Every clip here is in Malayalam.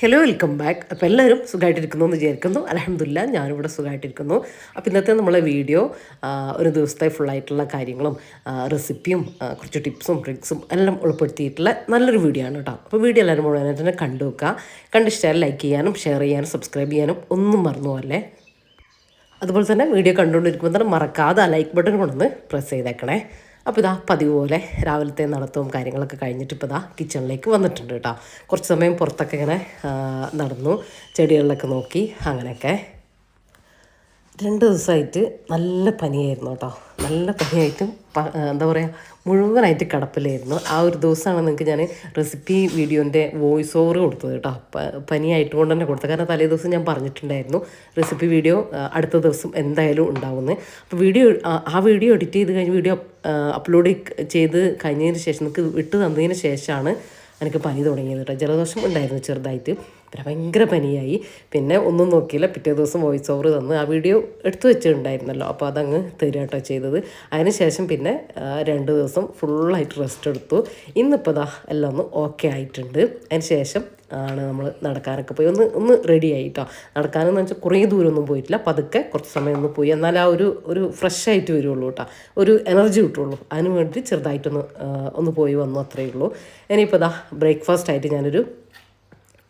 ഹലോ വെൽക്കം ബാക്ക് അപ്പോൾ എല്ലാവരും സുഖമായിട്ടിരിക്കുന്നു എന്ന് വിചാരിക്കുന്നു. അലഹമില്ല ഞാനിവിടെ സുഖമായിട്ടിരിക്കുന്നു അപ്പോൾ ഇന്നത്തെ നമ്മളെ വീഡിയോ ഒരു ദിവസത്തെ ഫുള്ളായിട്ടുള്ള കാര്യങ്ങളും റെസിപ്പിയും കുറച്ച് ടിപ്സും ട്രിക്സും എല്ലാം ഉൾപ്പെടുത്തിയിട്ടുള്ള നല്ലൊരു വീഡിയോ ആണ് കേട്ടോ. അപ്പോൾ വീഡിയോ എല്ലാവരും മുഴുവനായിട്ട് തന്നെ കണ്ടു വെക്കുക കണ്ടിഷ്ടമായാലും ലൈക്ക് ചെയ്യാനും ഷെയർ ചെയ്യാനും സബ്സ്ക്രൈബ് ചെയ്യാനും ഒന്നും മറന്നു പോകല്ലേ അതുപോലെ തന്നെ വീഡിയോ കണ്ടുകൊണ്ടിരിക്കുമ്പോൾ തന്നെ മറക്കാതെ ലൈക്ക് ബട്ടൺ കൊണ്ടൊന്ന് പ്രസ് ചെയ്തേക്കണേ. അപ്പോൾ ഇതാ പതിവ് പോലെ രാവിലത്തെ നടത്തവും കാര്യങ്ങളൊക്കെ കഴിഞ്ഞിട്ട് ഇപ്പോൾ ഇതാ കിച്ചണിലേക്ക് വന്നിട്ടുണ്ട് കേട്ടോ. കുറച്ച് സമയം പുറത്തൊക്കെ ഇങ്ങനെ നടന്നു ചെടികളിലൊക്കെ നോക്കി അങ്ങനെയൊക്കെ രണ്ട് ദിവസമായിട്ട് നല്ല പനിയായിരുന്നു കേട്ടോ. നല്ല പനിയായിട്ടും എന്താ പറയുക മുഴുവനായിട്ട് കിടപ്പിലായിരുന്നു. ആ ഒരു ദിവസമാണ് നിങ്ങൾക്ക് ഞാൻ റെസിപ്പി വീഡിയോന്റെ വോയിസ് ഓവർ കൊടുത്തത് കേട്ടോ. പനിയായിട്ട് കൊണ്ട് തന്നെ കൊടുത്തത്. കാരണം തലേ ദിവസം ഞാൻ പറഞ്ഞിട്ടുണ്ടായിരുന്നു റെസിപ്പി വീഡിയോ അടുത്ത ദിവസം എന്തായാലും ഉണ്ടാവുന്നത് അപ്പോൾ വീഡിയോ ആ വീഡിയോ എഡിറ്റ് ചെയ്ത് കഴിഞ്ഞ് വീഡിയോ അപ്ലോഡ് ചെയ്ത് കഴിഞ്ഞതിന് ശേഷം നിങ്ങൾക്ക് വിട്ട് തന്നതിന് ശേഷമാണ് എനിക്ക് പനി തുടങ്ങിയത് കേട്ടോ. ജലദോഷം ഉണ്ടായിരുന്നു ചെറുതായിട്ട്. പിന്നെ ഭയങ്കര പനിയായി. പിന്നെ ഒന്നും നോക്കിയില്ല. പിറ്റേ ദിവസം വോയിസ് ഓവർ തന്ന് ആ വീഡിയോ എടുത്തു വെച്ചിട്ടുണ്ടായിരുന്നല്ലോ. അപ്പോൾ അതങ്ങ് തരികട്ടോ ചെയ്തത്. അതിനുശേഷം പിന്നെ രണ്ട് ദിവസം ഫുള്ളായിട്ട് റെസ്റ്റ് എടുത്തു. ഇന്നിപ്പോൾ ദാ എല്ലാം ഒന്ന് ഓക്കെ ആയിട്ടുണ്ട്. അതിന് ശേഷം ആണ് നമ്മൾ നടക്കാനൊക്കെ പോയി. ഒന്ന് ഒന്ന് റെഡി ആയി കേട്ടോ നടക്കാനെന്ന് വെച്ചാൽ കുറേ ദൂരമൊന്നും പോയിട്ടില്ല. പതുക്കെ കുറച്ച് സമയം ഒന്ന് പോയി. എന്നാൽ ആ ഒരു ഒരു ഫ്രഷ് ആയിട്ട് വരുള്ളൂ കേട്ടോ ഒരു എനർജി കിട്ടുള്ളൂ. അതിന് വേണ്ടി ചെറുതായിട്ടൊന്ന് ഒന്ന് പോയി വന്നു അത്രയേ ഉള്ളൂ. ഇനിയിപ്പോൾ ഇതാ ബ്രേക്ക്ഫാസ്റ്റ് ആയിട്ട് ഞാനൊരു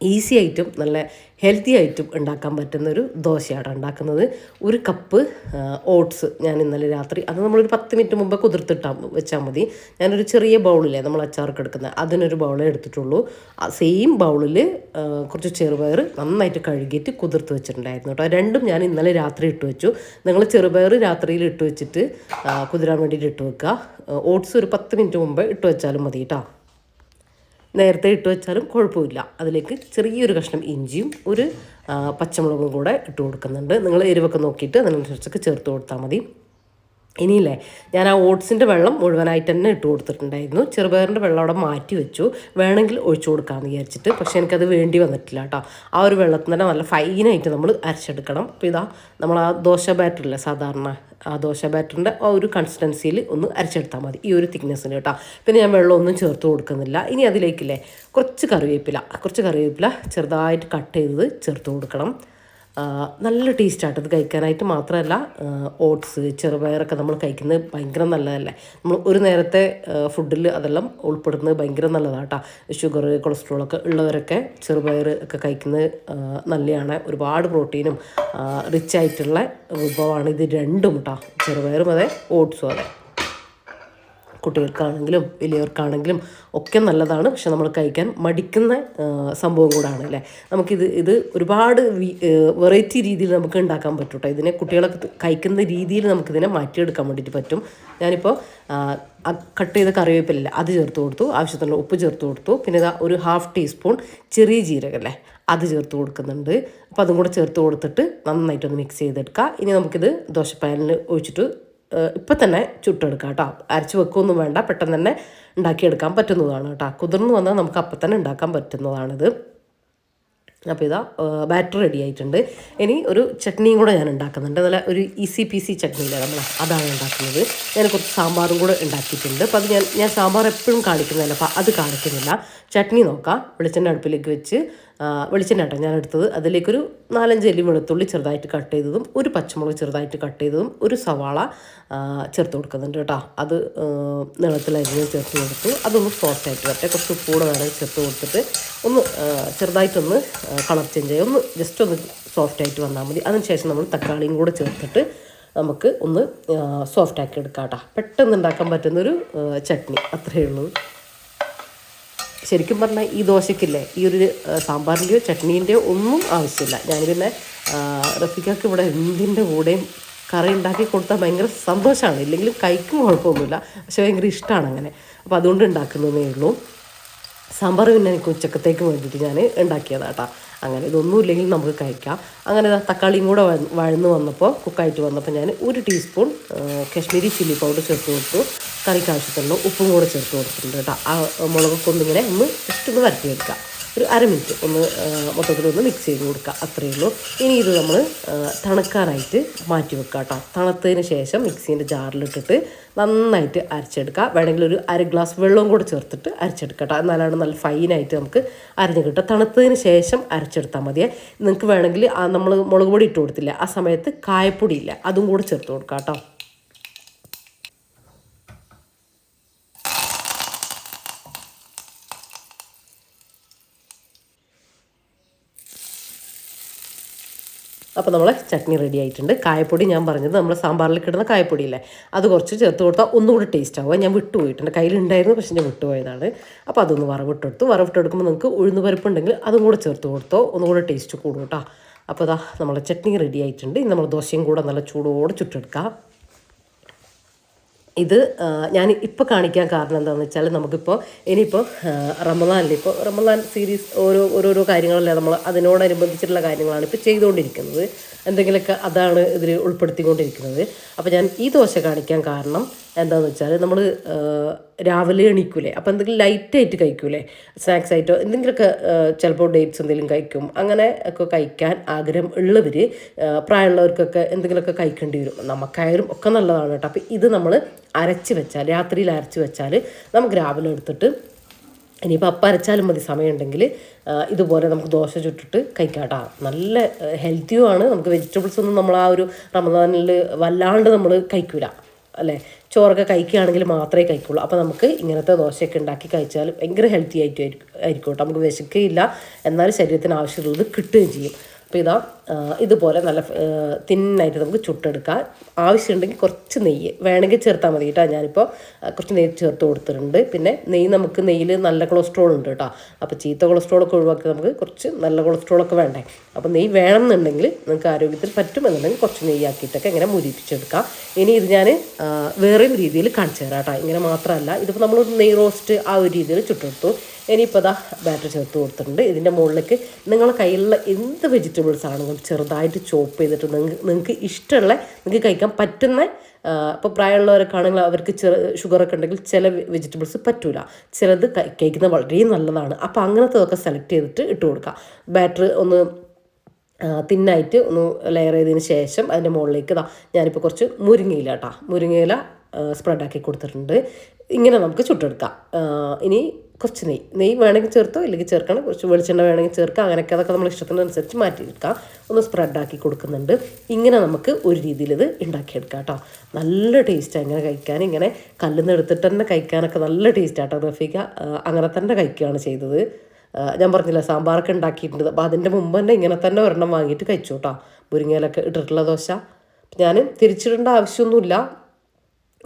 ഈസി ആയിട്ടും നല്ല ഹെൽത്തി ആയിട്ടും ഉണ്ടാക്കാൻ പറ്റുന്ന ഒരു ദോശയാണ് ഉണ്ടാക്കുന്നത്. ഒരു കപ്പ് ഓട്സ് ഞാൻ ഇന്നലെ രാത്രി അത് നമ്മളൊരു പത്ത് മിനിറ്റ് മുമ്പ് കുതിർത്തിട്ടാൽ വെച്ചാൽ മതി. ഞാനൊരു ചെറിയ ബൗളിലേ നമ്മൾ അച്ചാർക്ക് എടുക്കുന്നത് അതിനൊരു ബൗളേ എടുത്തിട്ടുള്ളൂ. ആ സെയിം ബൗളിൽ കുറച്ച് ചെറുപയർ നന്നായിട്ട് കഴുകിയിട്ട് കുതിർത്ത് വെച്ചിട്ടുണ്ടായിരുന്നു കേട്ടോ. രണ്ടും ഞാൻ ഇന്നലെ രാത്രി ഇട്ട് വെച്ചു. നിങ്ങൾ ചെറുപയർ രാത്രിയിൽ ഇട്ട് വെച്ചിട്ട് കുതിരാൻ വേണ്ടിയിട്ട് ഇട്ട് വെക്കുക. ഓട്സ് ഒരു പത്ത് മിനിറ്റ് മുമ്പ് ഇട്ട് വെച്ചാലും മതി കേട്ടോ. നേരത്തെ ഇട്ട് വെച്ചാലും കുഴപ്പമില്ല. അതിലേക്ക് ചെറിയൊരു കഷ്ണം ഇഞ്ചിയും ഒരു പച്ചമുളകും കൂടെ ഇട്ട് കൊടുക്കുന്നുണ്ട്. നിങ്ങൾ എരിവൊക്കെ നോക്കിയിട്ട് അതിനനുസരിച്ചൊക്കെ ചേർത്ത് കൊടുത്താൽ മതി. ഇനിയില്ലേ ഞാൻ ആ ഓട്സിന്റെ വെള്ളം മുഴുവനായിട്ട് തന്നെ ഇട്ട് കൊടുത്തിട്ടുണ്ടായിരുന്നു. ചെറുപയറിന്റെ വെള്ളം അവിടെ മാറ്റി വെച്ചു. വേണമെങ്കിൽ ഒഴിച്ചു കൊടുക്കാമെന്ന് വിചാരിച്ചിട്ട് പക്ഷേ എനിക്കത് വേണ്ടി വന്നിട്ടില്ല കേട്ടോ. ആ ഒരു വെള്ളത്തിൽ തന്നെ നല്ല ഫൈനായിട്ട് നമ്മൾ അരച്ചെടുക്കണം. അപ്പോൾ ഇതാ നമ്മൾ ആ ദോശ ബാറ്ററില്ല സാധാരണ ആ ദോശ ബാറ്ററിന്റെ ആ ഒരു കൺസിസ്റ്റൻസിയിൽ ഒന്ന് അരച്ചെടുത്താൽ മതി ഈ ഒരു തിക്നെസ്സിന് കേട്ടോ. പിന്നെ ഞാൻ വെള്ളമൊന്നും ചേർത്ത് കൊടുക്കുന്നില്ല. ഇനി അതിലേക്കില്ലേ കുറച്ച് കറിവേപ്പില കുറച്ച് കറിവേപ്പില ചെറുതായിട്ട് കട്ട് ചെയ്തത് ചേർത്ത് കൊടുക്കണം. നല്ല ടേസ്റ്റായിട്ട് ഇത് കഴിക്കാനായിട്ട് മാത്രമല്ല ഓട്സ് ചെറുപയറൊക്കെ നമ്മൾ കഴിക്കുന്നത് ഭയങ്കര നല്ലതല്ലേ? നമ്മൾ ഒരു നേരത്തെ ഫുഡിൽ അതെല്ലാം ഉൾപ്പെടുന്നത് ഭയങ്കര നല്ലതാണ് കേട്ടോ ഷുഗർ കൊളസ്ട്രോളൊക്കെ ഉള്ളവരൊക്കെ ചെറുപയർ ഒക്കെ കഴിക്കുന്നത് നല്ലതാണ് ഒരുപാട് പ്രോട്ടീനും റിച്ച് ആയിട്ടുള്ള വിഭവമാണ് ഇത് രണ്ടും കേട്ടോ ചെറുപയറും അതെ ഓട്സും അതെ. കുട്ടികൾക്കാണെങ്കിലും വലിയവർക്കാണെങ്കിലും ഒക്കെ നല്ലതാണ്. പക്ഷെ നമ്മൾ കഴിക്കാൻ മടിക്കുന്ന സംഭവം കൂടാണ് അല്ലേ? നമുക്കിത് ഇത് ഒരുപാട് വെറൈറ്റി രീതിയിൽ നമുക്ക് ഉണ്ടാക്കാൻ പറ്റും കേട്ടോ ഇതിനെ കുട്ടികളൊക്കെ കഴിക്കുന്ന രീതിയിൽ നമുക്കിതിനെ മാറ്റിയെടുക്കാൻ വേണ്ടിയിട്ട് പറ്റും. ഞാനിപ്പോൾ കട്ട് ചെയ്ത കറിവേപ്പില അത് ചേർത്ത് കൊടുത്തു. ആവശ്യത്തിനുള്ള ഉപ്പ് ചേർത്ത് കൊടുത്തു. പിന്നെ ഇതാ ഒരു ഹാഫ് ടീസ്പൂൺ ചെറിയ ജീരകല്ലേ അത് ചേർത്ത് കൊടുക്കുന്നുണ്ട്. അപ്പോൾ അതും കൂടെ ചേർത്ത് കൊടുത്തിട്ട് നന്നായിട്ടൊന്ന് മിക്സ് ചെയ്തെടുക്കുക. ഇനി നമുക്കിത് ദോശപ്പാനിൽ ഒഴിച്ചിട്ട് ഇപ്പം തന്നെ ചുട്ടെടുക്കാം കേട്ടോ. അരച്ച് വെക്കുകയൊന്നും വേണ്ട പെട്ടെന്ന് തന്നെ ഉണ്ടാക്കിയെടുക്കാൻ പറ്റുന്നതാണ് കേട്ടോ. കുതിർന്ന് വന്നാൽ നമുക്ക് അപ്പം തന്നെ ഉണ്ടാക്കാൻ പറ്റുന്നതാണിത്. അപ്പോൾ ഇതാ ബാറ്റർ റെഡി ആയിട്ടുണ്ട്. ഇനി ഒരു ചട്നിയും കൂടെ ഞാൻ ഉണ്ടാക്കുന്നുണ്ട്. നല്ല ഒരു ഈസി പീസി ചട്നിയില്ല നമ്മൾ അതാണ് ഉണ്ടാക്കുന്നത്. ഞാൻ കുറച്ച് സാമ്പാറും കൂടെ ഉണ്ടാക്കിയിട്ടുണ്ട്. അപ്പോൾ അത് ഞാൻ ഞാൻ സാമ്പാർ എപ്പോഴും കാണിക്കുന്നില്ല അപ്പോൾ അത് കാണിക്കുന്നില്ല. ചട്നി നോക്കാം. വെളിച്ചെണ്ണ അടുപ്പിലേക്ക് വെച്ച് വെളിച്ചെണ്ണ കേട്ടോ ഞാൻ എടുത്തത്. അതിലേക്കൊരു നാലഞ്ച് എല്ലി വെളുത്തുള്ളി ചെറുതായിട്ട് കട്ട് ചെയ്തതും ഒരു പച്ചമുളക് ചെറുതായിട്ട് കട്ട് ചെയ്തതും ഒരു സവാള ചേർത്ത് കൊടുക്കുന്നുണ്ട് കേട്ടോ. അത് നീളത്തിലരിഞ്ഞ് ചേർത്ത് കൊടുത്തു. അതൊന്ന് സോഫ്റ്റ് ആയിട്ട് വരട്ടെ. കുറച്ച് ഉപ്പൂടെ വേണം ചേർത്ത് കൊടുത്തിട്ട്. ഒന്ന് ചെറുതായിട്ടൊന്ന് കളർ ചേഞ്ച് ആയി. ഒന്ന് ജസ്റ്റ് ഒന്ന് സോഫ്റ്റ് ആയിട്ട് വന്നാൽ മതി. അതിനുശേഷം നമ്മൾ തക്കാളിയും കൂടെ ചേർത്തിട്ട് നമുക്ക് ഒന്ന് സോഫ്റ്റ് ആക്കി എടുക്കാം കേട്ടോ. പെട്ടെന്ന് ഉണ്ടാക്കാൻ പറ്റുന്നൊരു ചട്നി. അത്രയേ ഉള്ളൂ. ശരിക്കും പറഞ്ഞാൽ ഈ ദോശയ്ക്കില്ലേ ഈ ഒരു സാമ്പാറിന്റെയോ ചട്നീന്റെയോ ഒന്നും ആവശ്യമില്ല. ഞാൻ പിന്നെ റഫിക്കക്ക് ഇവിടെ എന്തിന്റെ കൂടെയും കറി ഉണ്ടാക്കി കൊടുത്താൽ ഭയങ്കര സന്തോഷമാണ് ഇല്ലെങ്കിലും കഴിക്കും കുഴപ്പമൊന്നുമില്ല. പക്ഷെ ഭയങ്കര ഇഷ്ടമാണ് അങ്ങനെ. അപ്പോൾ അതുകൊണ്ട് ഉണ്ടാക്കുന്നതേ ഉള്ളൂ. സാമ്പാർ പിന്നെ എനിക്ക് ഉച്ചക്കത്തേക്ക് വേണ്ടിയിട്ട് ഞാൻ ഉണ്ടാക്കിയതാണ് കേട്ടോ അങ്ങനെ ഇതൊന്നും ഇല്ലെങ്കിൽ നമുക്ക് കഴിക്കാം. അങ്ങനെ തക്കാളിയും കൂടെ വഴ- വഴന്ന് വന്നപ്പോൾ കുക്കായിട്ട് വന്നപ്പോൾ ഞാൻ ഒരു ടീസ്പൂൺ കശ്മീരി ചില്ലി പൗഡർ ചേർത്ത് കൊടുത്തു. കറിക്ക് ആവശ്യത്തിനുള്ള ഉപ്പും കൂടെ ചേർത്ത് കൊടുത്തിട്ടുണ്ട് കേട്ടോ. ആ മുളകൊക്കെ ഒന്നിങ്ങനെ ഒന്ന് ജസ്റ്റ് ഒന്ന് വരട്ടിയെടുക്കാം. ഒരു അര മിനിറ്റ് ഒന്ന് മൊത്തത്തിലൊന്ന് മിക്സ് ചെയ്ത് കൊടുക്കുക അത്രയേ ഉള്ളൂ. ഇനി ഇത് നമ്മൾ തണുക്കാനായിട്ട് മാറ്റി വെക്കുക കേട്ടോ തണുത്തതിന് ശേഷം മിക്സീന്റെ ജാറിലിട്ടിട്ട് നന്നായിട്ട് അരച്ചെടുക്കുക വേണമെങ്കിൽ ഒരു അര ഗ്ലാസ് വെള്ളവും കൂടെ ചേർത്തിട്ട് അരച്ചെടുക്കുക കേട്ടോ എന്നാലാണ് നല്ല ഫൈനായിട്ട് നമുക്ക് അരഞ്ഞ് കിട്ടുക തണുത്തതിന് ശേഷം അരച്ചെടുത്താൽ മതിയേ. നിങ്ങൾക്ക് വേണമെങ്കിൽ നമ്മൾ മുളക് പൊടി ഇട്ട് കൊടുത്തില്ല ആ സമയത്ത് കായപ്പൊടിയില്ല അതും കൂടെ ചേർത്ത് കൊടുക്കുക കേട്ടോ അപ്പോൾ നമ്മൾ ചട്നി റെഡി ആയിട്ടുണ്ട്. കായപ്പൊടി ഞാൻ പറഞ്ഞത് നമ്മൾ സാമ്പാറിൽ കിട്ടുന്ന കായപ്പൊടിയില്ലേ? അത് കുറച്ച് ചേർത്ത് കൊടുത്താൽ ഒന്നുകൂടി ടേസ്റ്റ് ആവുക. ഞാൻ വിട്ടുപോയിട്ടുണ്ട്. കയ്യിലുണ്ടായിരുന്നു പക്ഷേ ഞാൻ വിട്ടുപോയതാണ്. അപ്പോൾ അതൊന്ന് വറവിട്ടെടുത്തു. വറവിട്ടെടുക്കുമ്പോൾ നിങ്ങൾക്ക് ഉഴുന്ന് പരിപ്പുണ്ടെങ്കിൽ അതും കൂടെ ചേർത്ത് കൊടുത്തോ. ഒന്നുകൂടെ ടേസ്റ്റ് കൂടും കേട്ടോ. അപ്പോൾ അതാ നമ്മളെ ചട്നി റെഡി ആയിട്ടുണ്ട്. നമ്മൾ ദോശയും കൂടെ നല്ല ചൂടോടെ ചുട്ടെടുക്കാം. ഇത് ഞാൻ ഇപ്പോൾ കാണിക്കാൻ കാരണം എന്താണെന്ന് വെച്ചാൽ നമുക്കിപ്പോൾ ഇനിയിപ്പോൾ റമദാനിൽ ഇപ്പോൾ റമദാൻ സീരീസ് ഓരോ ഓരോരോ കാര്യങ്ങളല്ലേ നമ്മൾ അതിനോടനുബന്ധിച്ചിട്ടുള്ള കാര്യങ്ങളാണ് ഇപ്പോൾ ചെയ്തുകൊണ്ടിരിക്കുന്നത്. എന്തെങ്കിലുമൊക്കെ അതാണ് ഇതിൽ ഉൾപ്പെടുത്തിക്കൊണ്ടിരിക്കുന്നത്. അപ്പോൾ ഞാൻ ഈ ദോശ കാണിക്കാൻ കാരണം എന്താണെന്ന് വെച്ചാൽ നമ്മൾ രാവിലെ എണീക്കൂലേ. അപ്പോൾ എന്തെങ്കിലും ലൈറ്റായിട്ട് കഴിക്കൂലേ. സ്നാക്സ് ആയിട്ടോ എന്തെങ്കിലുമൊക്കെ ചിലപ്പോൾ ഡേറ്റ്സ് എന്തെങ്കിലും കഴിക്കും. അങ്ങനെ ഒക്കെ കഴിക്കാൻ ആഗ്രഹം ഉള്ളവർ പ്രായമുള്ളവർക്കൊക്കെ എന്തെങ്കിലുമൊക്കെ കഴിക്കേണ്ടി വരും. നമുക്കായാലും ഒക്കെ നല്ലതാണ് കേട്ടോ. അപ്പോൾ ഇത് നമ്മൾ അരച്ച് വെച്ചാൽ രാത്രിയിൽ അരച്ച് വെച്ചാൽ നമുക്ക് രാവിലെ എടുത്തിട്ട് ഇനിയിപ്പോൾ അപ്പം അരച്ചാലും മതി. സമയമുണ്ടെങ്കിൽ ഇതുപോലെ നമുക്ക് ദോശ ചുട്ടിട്ട് കഴിക്കാട്ടാ നല്ല ഹെൽത്തിയുമാണ് നമുക്ക് വെജിറ്റബിൾസ് ഒന്നും നമ്മൾ ആ ഒരു റമദാനിൽ വല്ലാണ്ട് നമ്മൾ കഴിക്കൂല. അല്ലേ? ചോറൊക്കെ കഴിക്കുകയാണെങ്കിൽ മാത്രമേ കഴിക്കുള്ളൂ. അപ്പോൾ നമുക്ക് ഇങ്ങനത്തെ ദോശയൊക്കെ ഉണ്ടാക്കി കഴിച്ചാൽ ഭയങ്കര ഹെൽത്തി ആയിട്ട് ആയിരിക്കും കേട്ടോ. നമുക്ക് വിശക്കുകയില്ല എന്നാലും ശരീരത്തിന് ആവശ്യമുള്ളത് കിട്ടുകയും ചെയ്യും. അപ്പോൾ ഇതാ ഇതുപോലെ നല്ല തിന്നായിട്ട് നമുക്ക് ചുട്ടെടുക്കാം. ആവശ്യമുണ്ടെങ്കിൽ കുറച്ച് നെയ്യ് വേണമെങ്കിൽ ചേർത്താൽ മതി കേട്ടോ. ഞാനിപ്പോൾ കുറച്ച് നെയ്യ് ചേർത്ത് കൊടുത്തിട്ടുണ്ട്. പിന്നെ നെയ്യ് നമുക്ക് നെയ്യിൽ നല്ല കൊളസ്ട്രോൾ ഉണ്ട് കേട്ടോ. അപ്പോൾ ചീത്ത കൊളസ്ട്രോളൊക്കെ ഒഴിവാക്കി നമുക്ക് കുറച്ച് നല്ല കൊളസ്ട്രോളൊക്കെ വേണ്ടേ. അപ്പോൾ നെയ്യ് വേണം എന്നുണ്ടെങ്കിൽ നിങ്ങൾക്ക് ആരോഗ്യത്തിൽ പറ്റുമെന്നുണ്ടെങ്കിൽ കുറച്ച് നെയ്യാക്കിയിട്ടൊക്കെ ഇങ്ങനെ മുരിപ്പിച്ചെടുക്കാം. ഇനി ഇത് ഞാൻ വേറെയും രീതിയിൽ കാണിച്ചു തരാം കേട്ടോ. ഇങ്ങനെ മാത്രമല്ല ഇതിപ്പോൾ നമ്മൾ നെയ്യ് റോസ്റ്റ് ആ ഒരു രീതിയിൽ ചുട്ടെടുത്തു. ഇനിയിപ്പോൾ അതാ ബാറ്റർ ചേർത്ത് കൊടുത്തിട്ടുണ്ട്. ഇതിന്റെ മുകളിലേക്ക് നിങ്ങളുടെ കയ്യിലുള്ള എന്ത് വെജിറ്റബിൾസ് ആണെങ്കിലും ചെറുതായിട്ട് ചോപ്പ് ചെയ്തിട്ട് നിങ്ങൾക്ക് നിങ്ങൾക്ക് ഇഷ്ടമുള്ള നിങ്ങൾക്ക് കഴിക്കാൻ പറ്റുന്ന ഇപ്പോൾ പ്രായമുള്ളവരൊക്കെ ആണെങ്കിൽ അവർക്ക് ചെറു ഷുഗറൊക്കെ ഉണ്ടെങ്കിൽ ചില വെജിറ്റബിൾസ് പറ്റൂല. ചിലത് കഴിക്കുന്നത് വളരെ നല്ലതാണ്. അപ്പോൾ അങ്ങനത്തെതൊക്കെ സെലക്ട് ചെയ്തിട്ട് ഇട്ട് കൊടുക്കുക ബാറ്റർ ഒന്ന് തിന്നായിട്ട് ഒന്ന് ലെയർ ചെയ്തതിന് ശേഷം അതിന്റെ മുകളിലേക്ക് ഇതാ ഞാനിപ്പോൾ കുറച്ച് മുരിങ്ങയില കേട്ടോ മുരിങ്ങയില സ്പ്രെഡാക്കി കൊടുത്തിട്ടുണ്ട്. ഇങ്ങനെ നമുക്ക് ചുട്ടെടുക്കാം. ഇനി കുറച്ച് നെയ്യ് നെയ്യ് വേണമെങ്കിൽ ചേർത്തോ ഇല്ലെങ്കിൽ ചേർക്കണം. കുറച്ച് വെളിച്ചെണ്ണ വേണമെങ്കിൽ ചേർക്കാം. അങ്ങനെയൊക്കെ അതൊക്കെ നമ്മൾ ഇഷ്ടത്തിനനുസരിച്ച് മാറ്റിയെടുക്കാം. ഒന്ന് സ്പ്രെഡാക്കി കൊടുക്കുന്നുണ്ട്. ഇങ്ങനെ നമുക്ക് ഒരു രീതിയിൽ ഇത് ഉണ്ടാക്കിയെടുക്കാം കേട്ടോ. നല്ല ടേസ്റ്റാണ് ഇങ്ങനെ കഴിക്കാൻ. ഇങ്ങനെ കല്ലിന്ന് എടുത്തിട്ട് തന്നെ കഴിക്കാനൊക്കെ നല്ല ടേസ്റ്റാട്ടോ റഫീക്ക അങ്ങനെ തന്നെ കഴിക്കുകയാണ് ചെയ്തത്. ഞാൻ പറഞ്ഞില്ല സാമ്പാറൊക്കെ ഉണ്ടാക്കിയിട്ടുണ്ട്. അപ്പോൾ അതിന്റെ മുമ്പ് തന്നെ ഇങ്ങനെ തന്നെ ഒരെണ്ണം വാങ്ങിയിട്ട് കഴിച്ചു കേട്ടോ. മുരിങ്ങയിലൊക്കെ ഇട്ടിട്ടുള്ള ദോശ. ഞാൻ തിരിച്ചിടേണ്ട ആവശ്യമൊന്നുമില്ല.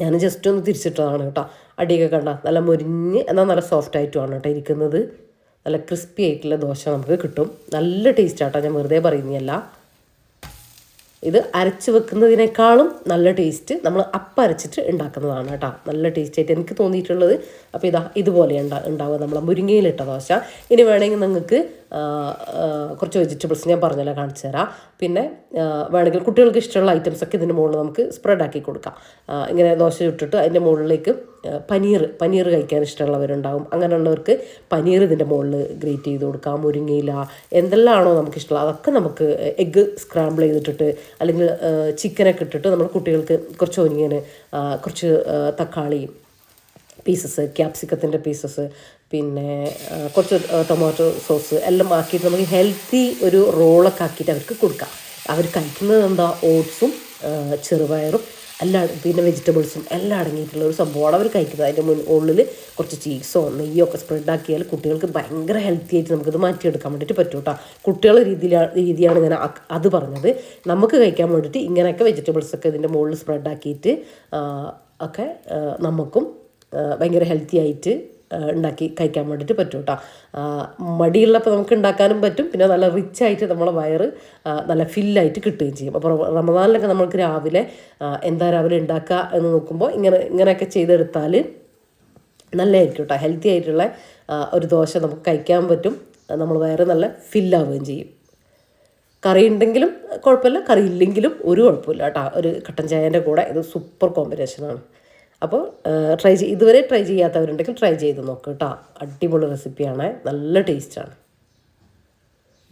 ഞാൻ ജസ്റ്റ് ഒന്ന് തിരിച്ചിട്ടതാണ് കേട്ടോ. അടിയൊക്കെ കണ്ട നല്ല മുരിഞ്ഞ് എന്നാൽ നല്ല സോഫ്റ്റ് ആയിട്ടുമാണ് കേട്ടോ ഇരിക്കുന്നത്. നല്ല ക്രിസ്പി ആയിട്ടുള്ള ദോശ നമുക്ക് കിട്ടും. നല്ല ടേസ്റ്റ് ആട്ടോ ഞാൻ വെറുതെ പറയുന്നതല്ല. ഇത് അരച്ച് വെക്കുന്നതിനേക്കാളും നല്ല ടേസ്റ്റ് നമ്മൾ അപ്പരച്ചിട്ട് ഉണ്ടാക്കുന്നതാണ് കേട്ടോ. നല്ല ടേസ്റ്റ് ആയിട്ട് എനിക്ക് തോന്നിയിട്ടുള്ളത്. അപ്പോൾ ഇതാ ഇതുപോലെ ഉണ്ടാ ഉണ്ടാവുക നമ്മളെ മുരിങ്ങയിലിട്ട ദോശ. ഇനി വേണമെങ്കിൽ നിങ്ങൾക്ക് കുറച്ച് വെജിറ്റബിൾസ് ഞാൻ പറഞ്ഞല്ലോ കാണിച്ചു തരാം. പിന്നെ വേണമെങ്കിൽ കുട്ടികൾക്ക് ഇഷ്ടമുള്ള ഐറ്റംസ് ഒക്കെ ഇതിന്റെ മുകളിൽ നമുക്ക് സ്പ്രെഡ് ആക്കി കൊടുക്കാം. ഇങ്ങനെ ദോശ ചുട്ടിട്ട് അതിന്റെ മുകളിലേക്ക് പനീർ പനീർ കഴിക്കാൻ ഇഷ്ടമുള്ളവരുണ്ടാവും. അങ്ങനെയുള്ളവർക്ക് പനീർ ഇതിന്റെ മുകളിൽ ഗ്രേറ്റ് ചെയ്ത് കൊടുക്കാം. മുരിങ്ങയില എന്തെല്ലാമാണോ നമുക്ക് ഇഷ്ടമുള്ളത് അതൊക്കെ നമുക്ക് എഗ്ഗ് സ്ക്രാമ്പിൾ ചെയ്തിട്ടിട്ട് അല്ലെങ്കിൽ ചിക്കനൊക്കെ ഇട്ടിട്ട് നമ്മൾ കുട്ടികൾക്ക് കുറച്ച് ഒനിയന് കുറച്ച് തക്കാളി പീസസ് ക്യാപ്സിക്കത്തിന്റെ പീസസ് പിന്നെ കുറച്ച് ടൊമാറ്റോ സോസ് എല്ലാം ആക്കിയിട്ട് നമുക്ക് ഹെൽത്തി ഒരു റോളൊക്കെ ആക്കിയിട്ട് അവർക്ക് കൊടുക്കാം. അവർ കഴിക്കുന്നത് എന്താ? ഓട്സും ചെറുപയറും എല്ലാം പിന്നെ വെജിറ്റബിൾസും എല്ലാം അടങ്ങിയിട്ടുള്ള ഒരു സംഭവമാണ് അവർ കഴിക്കുന്നത്. അതിന്റെ മുൻ ഉള്ളിൽ കുറച്ച് ചീസോ നെയ്യോ ഒക്കെ സ്പ്രെഡ് ആക്കിയാൽ കുട്ടികൾക്ക് ഭയങ്കര ഹെൽത്തി ആയിട്ട് നമുക്കത് മാറ്റിയെടുക്കാൻ വേണ്ടിയിട്ട് പറ്റും കേട്ടോ. കുട്ടികളുടെ രീതിയിലാണ് രീതിയാണ് ഇങ്ങനെ അത് പറഞ്ഞത്. നമുക്ക് കഴിക്കാൻ വേണ്ടിയിട്ട് ഇങ്ങനെയൊക്കെ വെജിറ്റബിൾസ് ഒക്കെ ഇതിന്റെ മുകളിൽ സ്പ്രെഡ് ആക്കിയിട്ട് ഒക്കെ നമുക്കും ഭയങ്കര ഹെൽത്തി ആയിട്ട് ഉണ്ടാക്കി കഴിക്കാൻ വേണ്ടിയിട്ട് പറ്റും കേട്ടോ. മടിയുള്ളപ്പോൾ നമുക്ക് ഉണ്ടാക്കാനും പറ്റും. പിന്നെ നല്ല റിച്ച് ആയിട്ട് നമ്മളെ വയറ് നല്ല ഫില്ലായിട്ട് കിട്ടുകയും ചെയ്യും. അപ്പോൾ റമദാനിലൊക്കെ നമ്മൾക്ക് രാവിലെ എന്താ രാവിലെ ഉണ്ടാക്കുക എന്ന് നോക്കുമ്പോൾ ഇങ്ങനെ ഇങ്ങനെയൊക്കെ ചെയ്തെടുത്താൽ നല്ലതായിരിക്കും കേട്ടോ. ഹെൽത്തി ആയിട്ടുള്ള ഒരു ദോശ നമുക്ക് കഴിക്കാൻ പറ്റും. നമ്മൾ വയറ് നല്ല ഫില്ലാവുകയും ചെയ്യും. കറി ഉണ്ടെങ്കിലും കുഴപ്പമില്ല. കറി ഇല്ലെങ്കിലും ഒരു കുഴപ്പമില്ല കേട്ടോ. ഒരു കട്ടൻ ചായന്റെ കൂടെ. ഇത് സൂപ്പർ കോമ്പിനേഷനാണ് അപ്പോൾ ട്രൈ ഇതുവരെ ട്രൈ ചെയ്യാത്തവരുണ്ടെങ്കിൽ ട്രൈ ചെയ്ത് നോക്കുക കേട്ടോ. അടിപൊളി റെസിപ്പിയാണ് നല്ല ടേസ്റ്റാണ്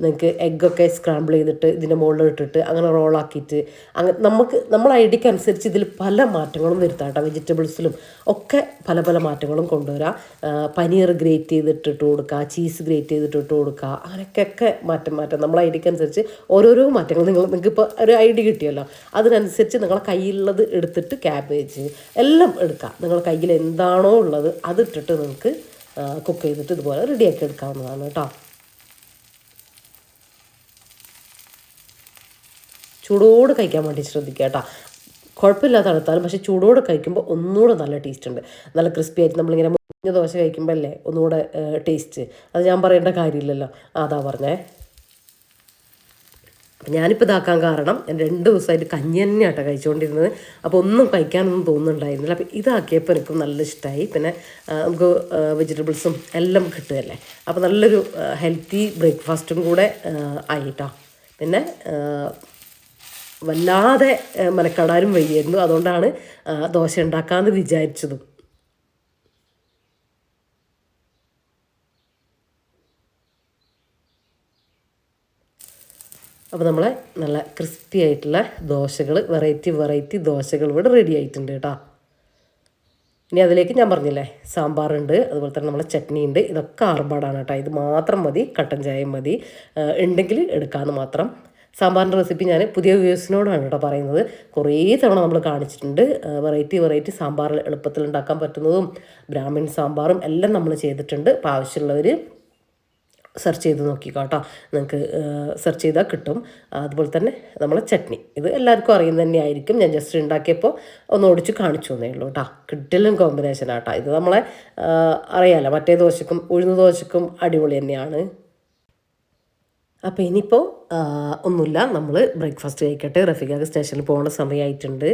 നിങ്ങൾക്ക് എഗ്ഗൊക്കെ സ്ക്രാമ്പിൾ ചെയ്തിട്ട് ഇതിന്റെ മുകളിൽ ഇട്ടിട്ട് അങ്ങനെ റോളാക്കിയിട്ട് അങ്ങനെ നമുക്ക് നമ്മൾ ഐഡിയക്ക് അനുസരിച്ച് ഇതിൽ പല മാറ്റങ്ങളും വരുത്താം കേട്ടോ. വെജിറ്റബിൾസിലും ഒക്കെ പല പല മാറ്റങ്ങളും കൊണ്ടുവരാം. പനീർ ഗ്രേറ്റ് ചെയ്തിട്ടിട്ട് കൊടുക്കുക ചീസ് ഗ്രേറ്റ് ചെയ്തിട്ടിട്ട് കൊടുക്കുക അങ്ങനെയൊക്കെ മാറ്റം മാറ്റം. നമ്മളെ ഐഡിയക്ക് അനുസരിച്ച് ഓരോരോ മാറ്റങ്ങൾ നിങ്ങൾ നിങ്ങൾക്ക് ഇപ്പോൾ ഒരു ഐഡിയ കിട്ടിയല്ലോ. അതിനനുസരിച്ച് നിങ്ങളെ കയ്യിലുള്ളത് എടുത്തിട്ട് ക്യാബേജ് എല്ലാം എടുക്കുക നിങ്ങളുടെ കയ്യിൽ എന്താണോ ഉള്ളത് അതിട്ടിട്ട് നിങ്ങൾക്ക് കുക്ക് ചെയ്തിട്ട് ഇതുപോലെ റെഡിയാക്കി എടുക്കാവുന്നതാണ് കേട്ടോ. ചൂടോട് കഴിക്കാൻ വേണ്ടി ശ്രദ്ധിക്കുക കേട്ടോ. കുഴപ്പമില്ലാത്ത തണുത്താലും പക്ഷേ ചൂടോട് കഴിക്കുമ്പോൾ ഒന്നുകൂടെ നല്ല ടേസ്റ്റ് ഉണ്ട്. നല്ല ക്രിസ്പി ആയിട്ട് നമ്മളിങ്ങനെ മുഞ്ഞ ദോശ കഴിക്കുമ്പോൾ അല്ലേ ഒന്നുകൂടെ ടേസ്റ്റ് അത് ഞാൻ പറയേണ്ട കാര്യമില്ലല്ലോ. അതാ പറഞ്ഞേ. ഞാനിപ്പോൾ ഇതാക്കാൻ കാരണം ഞാൻ രണ്ട് ദിവസമായിട്ട് കഞ്ഞി തന്നെയാട്ടോ കഴിച്ചുകൊണ്ടിരുന്നത്. അപ്പോൾ ഒന്നും കഴിക്കാനൊന്നും തോന്നുന്നുണ്ടായിരുന്നില്ല. അപ്പോൾ ഇതാക്കിയപ്പോൾ എനിക്കും നല്ല ഇഷ്ടമായി പിന്നെ നമുക്ക് വെജിറ്റബിൾസും എല്ലാം കിട്ടുമല്ലേ അപ്പോൾ നല്ലൊരു ഹെൽത്തി ബ്രേക്ക്ഫാസ്റ്റും കൂടെ ആയിട്ടോ. പിന്നെ വല്ലാതെ മെനക്കെടാനും വയ്യായിരുന്നു. അതുകൊണ്ടാണ് ദോശ ഉണ്ടാക്കാമെന്ന് വിചാരിച്ചതും. അപ്പോൾ നമ്മളെ നല്ല ക്രിസ്പി ആയിട്ടുള്ള ദോശകൾ വെറൈറ്റി വെറൈറ്റി ദോശകൾ ഇവിടെ റെഡി ആയിട്ടുണ്ട് കേട്ടോ. ഇനി അതിലേക്ക് ഞാൻ പറഞ്ഞില്ലേ സാമ്പാറുണ്ട് അതുപോലെ തന്നെ നമ്മളെ ചട്നി ഉണ്ട് ഇതൊക്കെ ആർഭാടാണ് കേട്ടോ. ഇത് മാത്രം മതി കട്ടൻ ചായയും മതി. ഉണ്ടെങ്കിൽ എടുക്കാമെന്ന് മാത്രം. സാമ്പാറിന്റെ റെസിപ്പി ഞാൻ പുതിയ വ്യൂസിനോടാണ് കേട്ടോ പറയുന്നത്. കുറേ തവണ നമ്മൾ കാണിച്ചിട്ടുണ്ട്. വെറൈറ്റി വെറൈറ്റി സാമ്പാർ എളുപ്പത്തിൽ ഉണ്ടാക്കാൻ പറ്റുന്നതും ബ്രാഹ്മിൺ സാമ്പാറും എല്ലാം നമ്മൾ ചെയ്തിട്ടുണ്ട്. അപ്പോൾ ആവശ്യമുള്ളവർ സെർച്ച് ചെയ്ത് നോക്കിക്കോട്ടോ നിങ്ങൾക്ക് സെർച്ച് ചെയ്താൽ കിട്ടും. അതുപോലെ തന്നെ നമ്മളെ ചട്നി. ഇത് എല്ലാവർക്കും അറിയുന്ന തന്നെ ആയിരിക്കും ഞാൻ ജസ്റ്റ് ഉണ്ടാക്കിയപ്പോൾ ഒന്ന് ഓടിച്ച് കാണിച്ചു തന്നേ ഉള്ളൂ കേട്ടോ. കിട്ടലും കോമ്പിനേഷൻ ആട്ടോ ഇത് നമ്മളെ അറിയാമല്ലോ മറ്റേ ദോശക്കും ഉഴുന്ന ദോശക്കും അടിപൊളി തന്നെയാണ്. അപ്പോൾ ഇനിയിപ്പോൾ ഒന്നുമില്ല. നമ്മൾ ബ്രേക്ക്ഫാസ്റ്റ് കഴിക്കട്ടെ. റഫീഖാക്ക് സ്റ്റേഷനിൽ പോകുന്ന സമയമായിട്ടുണ്ട്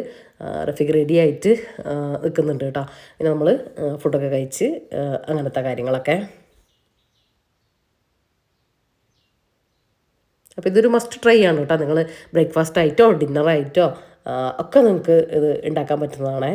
റഫീഖ് റെഡി ആയിട്ട് നിൽക്കുന്നുണ്ട് കേട്ടോ. പിന്നെ നമ്മൾ ഫുഡൊക്കെ കഴിച്ച് അങ്ങനത്തെ കാര്യങ്ങളൊക്കെ. അപ്പോൾ ഇതൊരു മസ്റ്റ് ട്രൈ ആണ് കേട്ടോ. നിങ്ങൾ ബ്രേക്ക്ഫാസ്റ്റ് ആയിട്ടോ ഡിന്നറായിട്ടോ ഒക്കെ നിങ്ങൾക്ക് ഇത് ഉണ്ടാക്കാൻ പറ്റുന്നതാണേ.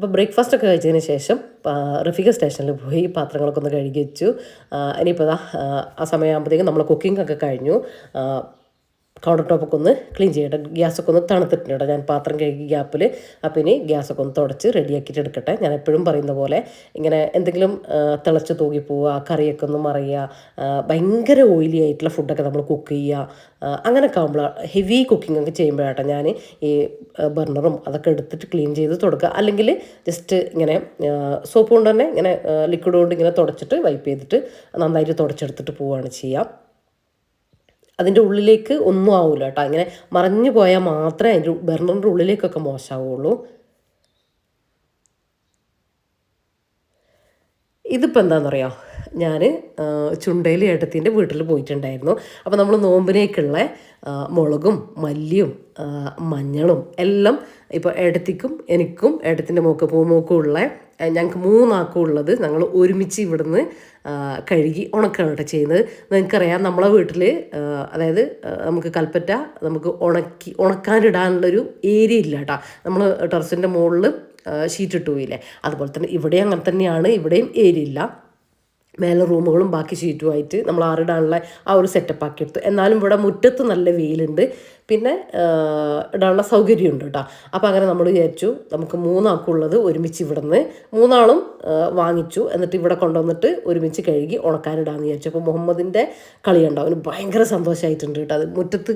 അപ്പോൾ ബ്രേക്ക്ഫാസ്റ്റ് ഒക്കെ കഴിച്ചതിന് ശേഷം റഫീഖ സ്റ്റേഷനിൽ പോയി പാത്രങ്ങളൊക്കെ ഒന്ന് കഴുകി വെച്ചു. ഇനിയിപ്പോൾ ആ സമയമാകുമ്പോഴത്തേക്കും നമ്മൾ കുക്കിംഗ് ഒക്കെ കഴിഞ്ഞു. കൗണ്ടർ ടോപ്പൊക്കെ ഒന്ന് ക്ലീൻ ചെയ്യട്ടെ. ഗ്യാസൊക്കെ ഒന്ന് തണുത്തിട്ടുണ്ട് കേട്ടോ. ഞാൻ പാത്രം കഴുകി ഗ്യാപ്പിൽ അപ്പം ഇനി ഗ്യാസൊക്കെ ഒന്ന് തുടച്ച് റെഡിയാക്കിയിട്ട് എടുക്കട്ടെ. ഞാൻ എപ്പോഴും പറയുന്ന പോലെ ഇങ്ങനെ എന്തെങ്കിലും തിളച്ച് തൂകി പോവുക കറിയൊക്കെ ഒന്ന് മറിയുക ഭയങ്കര ഓയിലി ആയിട്ടുള്ള ഫുഡൊക്കെ നമ്മൾ കുക്ക് ചെയ്യുക അങ്ങനെയൊക്കെ ആകുമ്പോൾ ഹെവി കുക്കിംഗ് ഒക്കെ ചെയ്യുമ്പോഴാട്ടോ ഞാൻ ഈ ബർണറും അതൊക്കെ എടുത്തിട്ട് ക്ലീൻ ചെയ്ത് തുടക്കുക അല്ലെങ്കിൽ ജസ്റ്റ് ഇങ്ങനെ സോപ്പ് കൊണ്ട് തന്നെ ഇങ്ങനെ ലിക്വിഡ് കൊണ്ട് ഇങ്ങനെ തുടച്ചിട്ട് വൈപ്പ് ചെയ്തിട്ട് നന്നായിട്ട് തുടച്ചെടുത്തിട്ട് പോവുകയാണ് ചെയ്യുക അതിന്റെ ഉള്ളിലേക്ക് ഒന്നും ആവില്ല കേട്ടോ. അങ്ങനെ മറിഞ്ഞു പോയാൽ മാത്രമേ അതിന്റെ ബർണറിന്റെ ഉള്ളിലേക്കൊക്കെ മോശമാവുള്ളൂ. ഇതിപ്പോൾ എന്താണെന്നറിയോ ഞാൻ ചുണ്ടയിൽ ഏട്ടത്തിന്റെ വീട്ടിൽ പോയിട്ടുണ്ടായിരുന്നു. അപ്പോൾ നമ്മൾ നോമ്പിനേക്കുള്ള മുളകും മല്ലിയും മഞ്ഞളും എല്ലാം ഇപ്പോൾ ഏട്ടത്തിക്കും എനിക്കും ഏട്ടത്തിന്റെ മൂക്ക് പൂമൂക്കും ഉള്ള ഞങ്ങൾക്ക് മൂന്നാക്കും ഉള്ളത് ഞങ്ങൾ ഒരുമിച്ച് ഇവിടുന്ന് കഴുകി ഉണക്കുകയാണ് ചെയ്യുന്നത്. നിങ്ങൾക്കറിയാം നമ്മളെ വീട്ടിൽ അതായത് നമുക്ക് കൽപ്പറ്റ നമുക്ക് ഉണക്കി ഉണക്കാനിടാനുള്ളൊരു ഏരിയ ഇല്ല കേട്ടോ. നമ്മൾ ടെറസിന്റെ മുകളിൽ ഷീറ്റ് ഇട്ടു പോയില്ലേ? അതുപോലെ തന്നെ ഇവിടെ അങ്ങനെ തന്നെയാണ് ഇവിടെയും ഏരിയ ഇല്ല. മേലെ റൂമുകളും ബാക്കി ഷീറ്റുമായിട്ട് നമ്മൾ ആറിടാനുള്ള ആ ഒരു സെറ്റപ്പ് ആക്കി എടുത്തു. എന്നാലും ഇവിടെ മുറ്റത്ത് നല്ല വെയിലുണ്ട്. പിന്നെ ഇടാനുള്ള സൗകര്യമുണ്ട് കേട്ടോ. അപ്പോൾ അങ്ങനെ നമ്മൾ വിചാരിച്ചു നമുക്ക് മൂന്നാൾക്കുള്ളത് ഒരുമിച്ച് ഇവിടെ നിന്ന് മൂന്നാളും വാങ്ങിച്ചു. എന്നിട്ട് ഇവിടെ കൊണ്ടുവന്നിട്ട് ഒരുമിച്ച് കഴുകി ഉണക്കാനിടാമെന്ന് വിചാരിച്ചു. അപ്പോൾ മുഹമ്മദിന്റെ കളി ഉണ്ടാവും അവന് ഭയങ്കര സന്തോഷമായിട്ടുണ്ട് കേട്ടോ. അത് മുറ്റത്ത്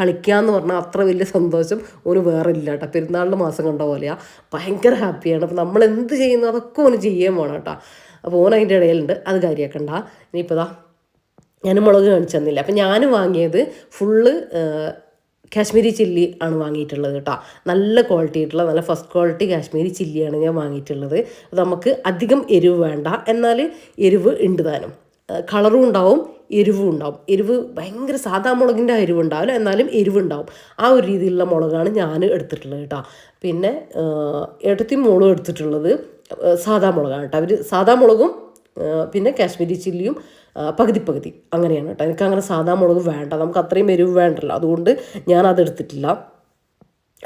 കളിക്കുക എന്ന് പറഞ്ഞാൽ അത്ര വലിയ സന്തോഷം ഒരു വേറെ ഇല്ല കേട്ടോ. പെരുന്നാളിന്റെ മാസം കണ്ട പോലെയാണ് ഭയങ്കര ഹാപ്പിയാണ് അപ്പോൾ നമ്മൾ എന്ത് ചെയ്യുന്നു? അതൊക്കെ ഓന് ചെയ്യാൻ വേണം കേട്ടോ. അപ്പോൾ ഓൻ അതിന്റെ ഇടയിലുണ്ട് അത് കാര്യമാക്കണ്ട ഇനിയിപ്പോൾ ഇതാ ഞാൻ മുളക് കാണിച്ചു തന്നില്ല. അപ്പം ഞാൻ വാങ്ങിയത് ഫുള്ള് കാശ്മീരി ചില്ലി ആണ് വാങ്ങിയിട്ടുള്ളത് കേട്ടോ. നല്ല ക്വാളിറ്റി ആയിട്ടുള്ള നല്ല ഫസ്റ്റ് ക്വാളിറ്റി കാശ്മീരി ചില്ലിയാണ് ഞാൻ വാങ്ങിയിട്ടുള്ളത്. അത് നമുക്ക് അധികം എരിവ് വേണ്ട. എന്നാൽ എരിവ് ഉണ്ട് താനും. കളറും ഉണ്ടാവും എരിവും ഉണ്ടാവും. എരിവ് ഭയങ്കര സാധാ മുളകിന്റെ എരിവ് ഉണ്ടാവില്ല. എന്നാലും എരിവ് ഉണ്ടാവും. ആ ഒരു രീതിയിലുള്ള മുളകാണ് ഞാൻ എടുത്തിട്ടുള്ളത് കേട്ടോ. പിന്നെ ഏട്ടത്തി മോളും എടുത്തിട്ടുള്ളത്. സാധാ മുളകാണ് കേട്ടോ. അവർ സാധാ മുളകും പിന്നെ കാശ്മീരി ചില്ലിയും പകുതി പകുതി അങ്ങനെയാണ് കേട്ടോ. എനിക്ക് അങ്ങനെ സാധാ മുളക് വേണ്ട. നമുക്ക് അത്രയും എരിവ് വേണ്ടല്ലോ. അതുകൊണ്ട് ഞാൻ അതെടുത്തിട്ടില്ല